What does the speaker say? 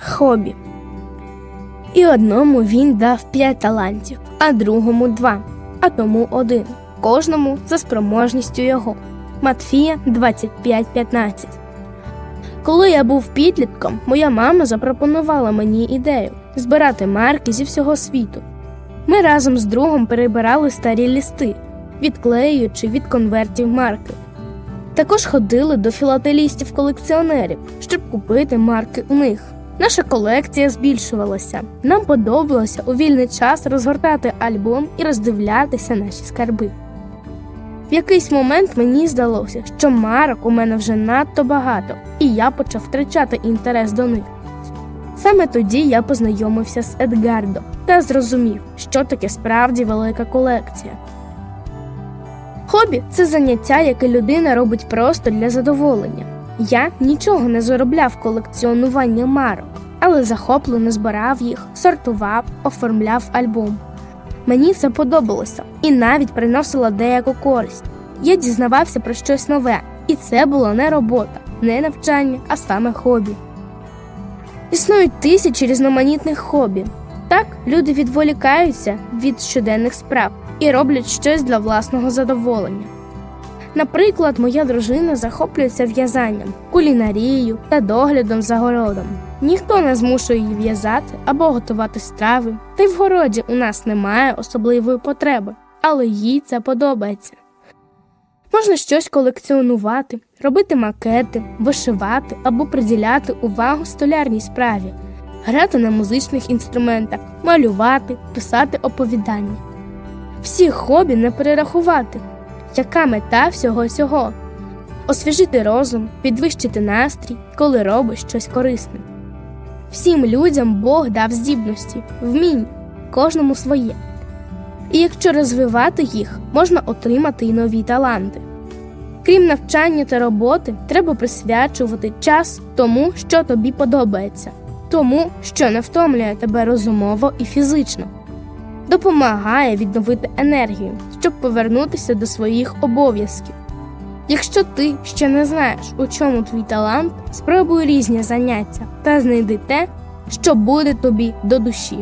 хобі. І одному він дав п'ять талантів, а другому два, а тому один. Кожному за спроможністю його. Матфія 25.15 Коли я був підлітком, моя мама запропонувала мені ідею збирати марки зі всього світу. Ми разом з другом перебирали старі лісти, відклеюючи від конвертів марки. Також ходили до філателістів-колекціонерів, щоб купити марки у них. Наша колекція збільшувалася. Нам подобалося у вільний час розгортати альбом і роздивлятися наші скарби. В якийсь момент мені здалося, що марок у мене вже надто багато, і я почав втрачати інтерес до них. Саме тоді я познайомився з Едгардо та зрозумів, що таке справді велика колекція. Хобі це заняття, яке людина робить просто для задоволення. Я нічого не заробляв колекціонування марок, але захоплено збирав їх, сортував, оформляв альбом. Мені це подобалося і навіть приносило деяку користь. Я дізнавався про щось нове, і це була не робота, не навчання, а саме хобі. Існують тисячі різноманітних хобі. Так, люди відволікаються від щоденних справ і роблять щось для власного задоволення. Наприклад, моя дружина захоплюється в'язанням, кулінарією та доглядом за городом. Ніхто не змушує її в'язати або готувати страви, та й в городі у нас немає особливої потреби, але їй це подобається. Можна щось колекціонувати, робити макети, вишивати або приділяти увагу столярній справі, грати на музичних інструментах, малювати, писати оповідання. Всі хобі не перерахувати. Яка мета всього цього? Освіжити розум, підвищити настрій, коли робиш щось корисне. Всім людям Бог дав здібності, вмінь, кожному своє. І якщо розвивати їх, можна отримати й нові таланти. Крім навчання та роботи, треба присвячувати час тому, що тобі подобається, тому, що не втомлює тебе розумово і фізично, допомагає відновити енергію, щоб повернутися до своїх обов'язків. Якщо ти ще не знаєш, у чому твій талант, спробуй різні заняття та знайди те, що буде тобі до душі.